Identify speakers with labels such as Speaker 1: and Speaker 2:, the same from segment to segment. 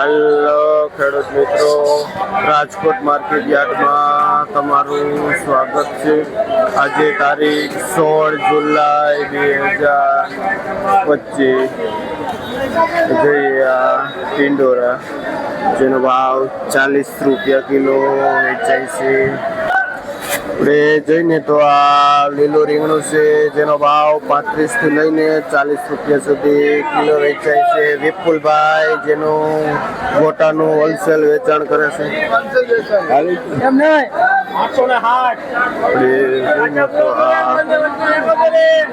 Speaker 1: હાલો ખેડૂત મિત્રો, રાજકોટ માર્કેટ યાર્ડમાં તમારું સ્વાગત છે. આજે તારીખ સોળ જુલાઈ બે હજાર પચીસ. જોઈએ ટિંડોરા, જેનો ભાવ ચાલીસ રૂપિયા કિલો વેચાય છે. આપણે જોઈને તો આ લીલું રીંગણું છે જેનો ભાવ પાંત્રીસથી લઈને ચાલીસ રૂપિયા સુધી કિલો વેચાય છે. વિપુલભાઈ જેનું મોટાનું હોલસેલ વેચાણ કરે છે. આપણે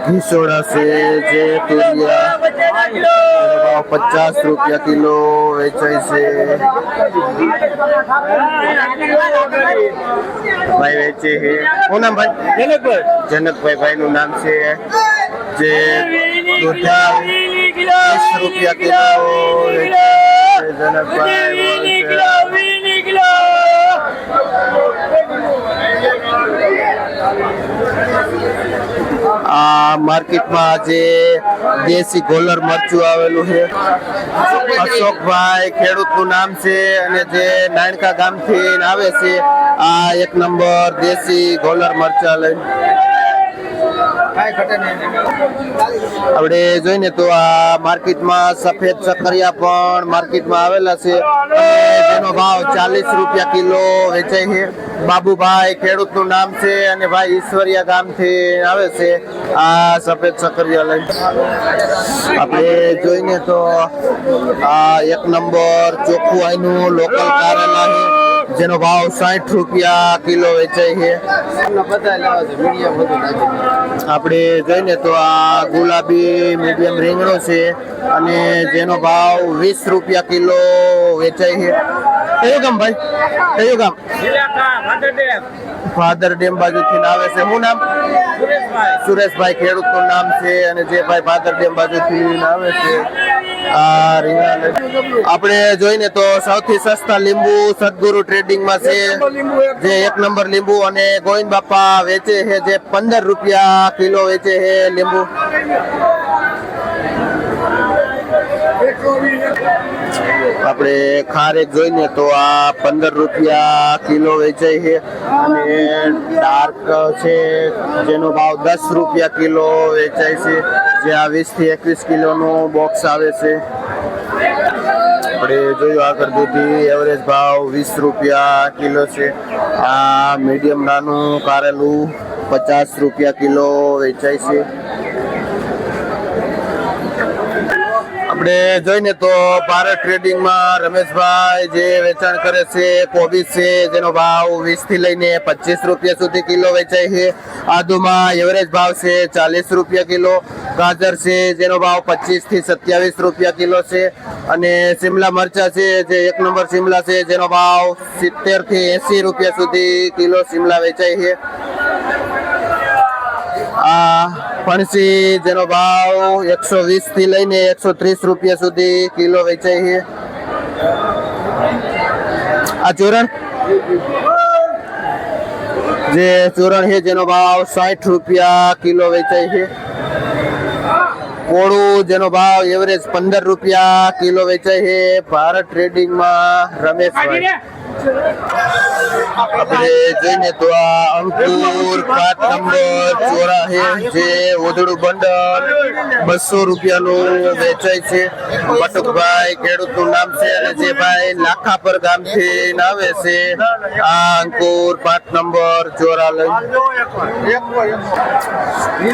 Speaker 1: ઘીસોડા છે જે તુરિયા ભાવ પચાસ રૂપિયા કિલો વેચાય છે. ભાઈ વેચે છે. શું નામ ભાઈ? જનકભાઈ. ભાઈ નું નામ છે. જે દૂધા વીસ રૂપિયા કિલો. જનકભાઈ આ માર્કેટમાં આજે દેશી ગોલર મરચું આવેલું છે. અશોકભાઈ ખેડૂતનું નામ છે અને જે નાનકા ગામથી આવે છે, આ એક નંબર દેશી ગોલર મરચા લઈને. આપણે જોઈને તો આ માર્કેટમાં સફેદ સકરિયા પણ માર્કેટમાં આવેલા છે. એનો ભાવ ચાલીસ રૂપિયા કિલો વેચાય છે. બાબુભાઈ ખેડૂતનું નામ છે અને ભાઈ ઈશ્વરિયા ગામથી આવે છે આ સફેદ સકરિયા લઈ આપણે જોઈને તો આ એક નંબર ચોખ્ખું આઈનું લોકલ કારેલા છે. જેનો ભાવ સાઠ રૂપિયા કિલો વેચાય છે. આપણે જોઈને તો આ ગુલાબી મીડિયમ રીંગણો છે અને જેનો ભાવ વીસ રૂપિયા કિલો વેચાય છે. કયું કામ ભાઈ? કયું ગામ? ફાધર ડેમ. બાજુથી આવે છે. શું નામ? સુરેશભાઈ. ખેડૂતનું નામ છે અને જે ભાઈ ફાધર ડેમ બાજુથી આવે છે. આપણે જોઈને તો સૌથી સસ્તા લીંબુ સદગુરુ ટ્રેડિંગમાં છે. જે એક નંબર લીંબુ અને ગોવિંદ બાપા વેચે છે, જે પંદર રૂપિયા કિલો વેચે છે લીંબુ. આપણે ખારેક જોઈને તો આ પંદર રૂપિયા કિલો વેચાય છે અને ડાર્ક છે, જેનો ભાવ દસ રૂપિયા કિલો વેચાય છે. જે આ વીસથી એકવીસ કિલોનું બોક્સ આવે છે. આપણે જોયું આગળ દૂધી એવરેજ ભાવ વીસ રૂપિયા કિલો છે. આ મીડિયમ નાનું કારેલું પચાસ રૂપિયા કિલો વેચાય છે. આપણે જોઈને તો ભારત ટ્રેડિંગમાં રમેશભાઈ જે વેચાણ કરે છે, કોબીજ છે, જેનો ભાવ વીસથી લઈને પચીસ રૂપિયા સુધી કિલો વેચાય છે. આદુમાં એવરેજ ભાવ છે ચાલીસ રૂપિયા કિલો. ગાજર છે, જેનો ભાવ પચીસથી સત્યાવીસ રૂપિયા કિલો છે. અને શિમલા મરચા છે, જે એક નંબર શિમલા છે, જેનો ભાવ સિત્તેરથી એસી રૂપિયા સુધી કિલો શિમલા વેચાય છે. આ ફણસી જેનો ભાવ એકસો વીસથી લઈને એકસો ત્રીસ રૂપિયા સુધી કિલો વેચાય છે. આ ચોરણ જે ચોરણ છે, જેનો ભાવ સાઠ રૂપિયા કિલો વેચાય છે. કોળું જેનો ભાવ એવરેજ પંદર રૂપિયા કિલો વેચાય છે. ભારત ટ્રેડિંગમાં રમેશભાઈ આપણે જોઈને તો આ અંકુર પાંચ નંબર ચોરા છે જે ઓધડું બંડલ બસો રૂપિયાનું વેચાય છે. બટુકભાઈ ખેડૂતનું નામ છે અને જે ભાઈ લાખાપર ગામથી આવે છે, આ અંકુર પાંચ નંબર ચોરા લઈ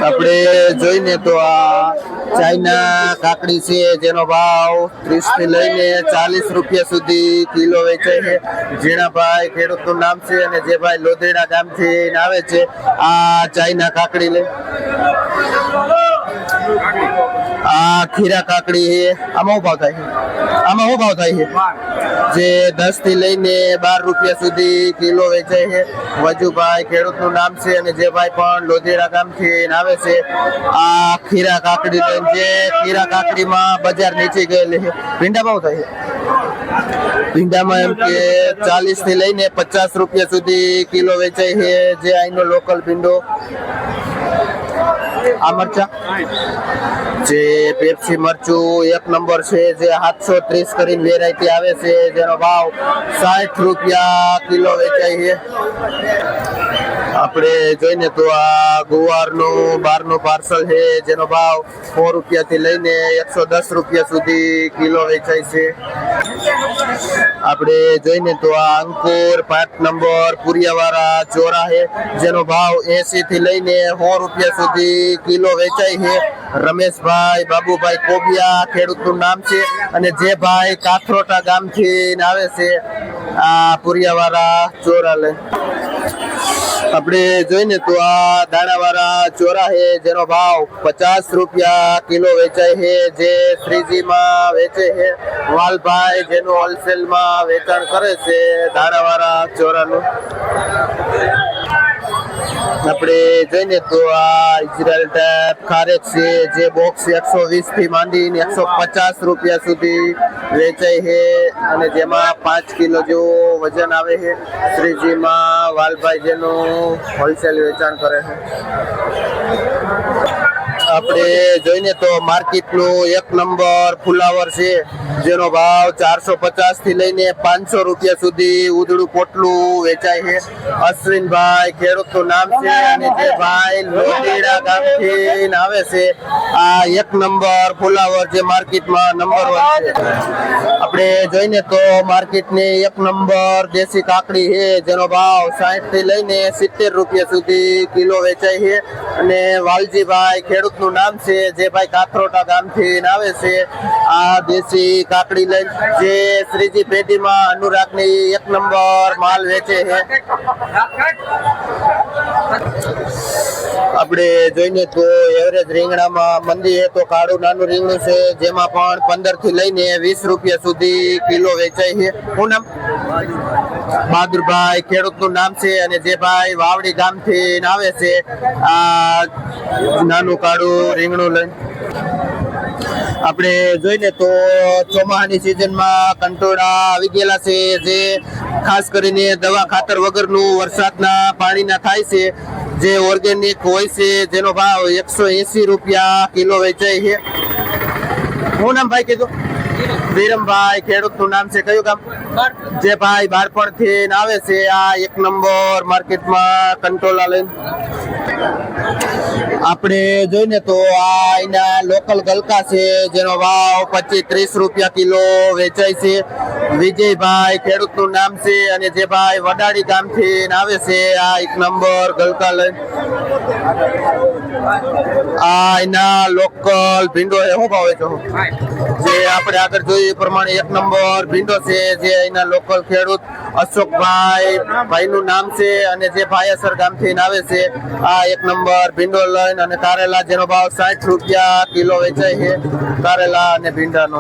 Speaker 1: આપણે જોઈને તો આ ચાઇના કાકડી છે, જેનો ભાવ ત્રીસથી લઈને ચાલીસ રૂપિયા સુધી કિલો વેચાય છે. ઝીણાભાઈ ખેડૂતનું નામ છે અને જે ભાઈ લોધેડા ગામથી આવે છે, આ ચાઈના કાકડી લે. આ ખીરા કાકડી આમાં શું ભાવ થાય છે? આમાં શું ભાવ થાય છે? જે દસથી લઈને બાર રૂપિયા સુધી કિલો વેચાય છે. વજુભાઈ ખેડૂતનું નામ છે અને જે ભાઈ પણ લોધેડા ગામથી આવે છે, આ ખીરા કાકડી લઈને જે ખીરા કાકડીમાં બજાર નીચે ગયેલી છે. ભીંડા ભાવ થાય છે? ભીંડામાં એમ કે ચાલીસથી લઈને પચાસ રૂપિયા સુધી કિલો વેચાય છે જે અહીંનો લોકલ ભીંડો. આ મરચા? જે પેપ્સી મરચું એક નંબર છે, જે સાતસો ત્રીસ કરીને વેરાયટી આવે છે, જેનો ભાવ સાઠ રૂપિયા કિલો વેચાય છે. આપણે જોઈને તો આ ગુવારનું બારનું પાર્સલ છે, જેનો ભાવ સો રૂપિયાથી લઈને એકસો દસ રૂપિયા સુધી કિલો વેચાય છે. આપણે જોઈને તો આ અંકુર પાંચ નંબર પુરિયાવાળા ચોરા છે, જેનો ભાવ એસી થી લઈને સો રૂપિયા સુધી કિલો વેચાય છે. રમેશભાઈ, બાબુભાઈ કોબિયા ખેડૂતનું નામ છે અને જે ભાઈ કાથરોટા ગામથી આવે છે, આ પુરિયાવાળા ચોરા લઈ આપણે જોઈને તો આ દાણાવાળા ચોરા છે, જેનો ભાવ પચાસ રૂપિયા કિલો વેચાય છે, જે શ્રીજીમાં વેચે છે. વાલભાઈ જેનું હોલસેલમાં વેચાણ કરે છે દાણાવાળા ચોરાનું. આપણે જોઈને તો આ ઇઝરાયલ ટાઈપ ખારેક છે, જે બોક્સ એકસો વીસથી માંડીને એકસો પચાસ રૂપિયા સુધી વેચાય છે અને જેમાં પાંચ કિલો જેવું વજન આવે છે. શ્રીજીમાં વાલભાઈ જેનું હોલસેલ વેચાણ કરે છે. આપણે જોઈને તો માર્કેટનું એક નંબર ફુલાવર છે. જેનો ભાવ ચારસો પચાસથી લઈને પાંચસો રૂપિયા સુધી ઉધડું પોટલું વેચાય છે. અશ્વિનભાઈ ખેડૂતનું નામ છે અને જે ભાઈ લોડીડા ગામથી આવે છે, આ એક નંબર ફુલાવર જે માર્કેટમાં નંબર વન છે. આપણે જોઈને તો માર્કેટની એક નંબર દેશી કાકડી છે, જેનો ભાવ સાઠથી લઈને સિત્તેર રૂપિયા સુધી કિલો વેચાય છે. અને વાલજીભાઈ ખેડૂતનું નામ છે, જે ભાઈ કાથરોટા ગામથી આવે છે, આ દેશી કાકડી લઈને જે શ્રીજી પેઢીમાં અનુરાગની એક નંબર માલ વેચે છે. આપણે જોઈને તો એવરેજ રીંગણામાં મંદી એ તો કાળું નાનું રીંગણું છે, જેમાં પણ પંદરથી લઈને વીસ રૂપિયા સુધી કિલો વેચાય છે. શું નામ? બહાદુરભાઈ ખેડૂતનું નામ છે અને જે ભાઈ વાવડી ગામથી આવે છે, આ નાનું કાળું રીંગણું લઈને. આપણે જોઈને તો ચોમાસાની સિઝનમાં કંટોળા આવી ગયેલા છે, જે ખાસ કરીને દવા ખાતર વગરનું વરસાદના પાણીના થાય છે, જે ઓર્ગેનિક હોય છે, જેનો ભાવ એકસો એસી રૂપિયા કિલો વેચાય છે. શું નામ ભાઈ કીધું? વિરમભાઈ ખેડૂતનું નામ છે, કયું ગામ? જે ભાઈ બાળપણથી આવે છે, આ એક નંબર માર્કેટમાં કંટોલા લઈને. આપણે જોઈને તો આ એના લોકલ ગલકા છે, જેનો ભાવ પચીસ ત્રીસ રૂપિયા કિલો વેચાય છે. વિજયભાઈ ખેડૂતનું નામ છે અને જે ભાઈ વડાડી ગામથી આવે છે, આ એક નંબર ગલકા લઈને. આ એના લોકલ ભીંડો એ શું ભાવે જે આપણે આગળ જોઈએ પ્રમાણે એક નંબર ભીંડો છે, જે એના લોકલ ખેડૂત અશોકભાઈ ભાઈનું નામ છે અને જે ભાયાસર ગામથી આવે છે, આ એક નંબર, ભીંડો લઈને અને કારેલા જેનો ભાવ સાઠ રૂપિયા કિલો વેચાય છે. કારેલા અને ભીંડાનો.